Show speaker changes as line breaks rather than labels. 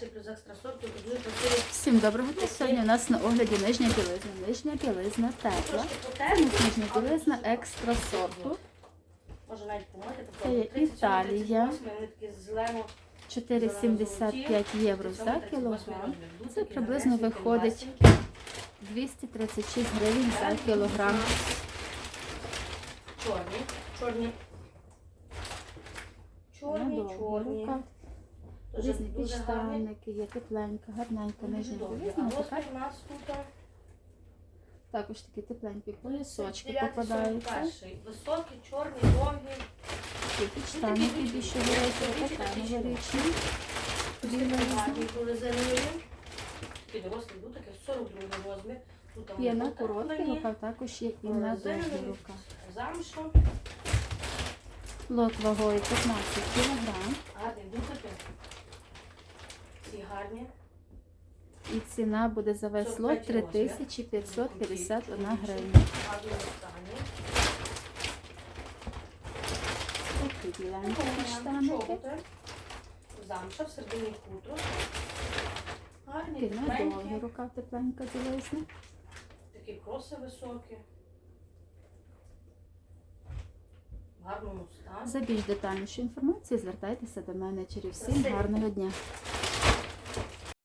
Перший плюс екстра.
Всім доброго дня. Сьогодні у нас на огляді нижня білизна. Нижня білизна тепла. Це нижня білизна екстра сорту.
Може навіть помити.
Це є Італія.
Вони такі зелено.
4,75 євро за кілограм. Це приблизно виходить 236 гривень за кілограм.
Чорні. Чорні. Чорні,
Надовго
чорні.
Різні підштанники, є тепленька, гарненька нижня білизна. Така
у нас тут
також такі тепленькі поясочки
39-41.
попадаються.
Високий, чорний, довгий.
Є підштанники більше великі, така новорічні.
Були зеленою. Такі дорослі бутики, 42 розмір.
Є на короткий рукав, також є і на довгий рукав.
Замшу.
Лот вагою 15 кг.
Гарні бутики. Ці гарні.
І ціна буде за весь лот 3551 гривня. Такі біленькі штаники.
Замша в середині хутро. Гарні,
Такі
тепленькі.
рукав тепленька білизна.
Такі кроси високі. В гарному стані.
За більш детальнішу інформацію звертайтеся до мене через всім гарного дня.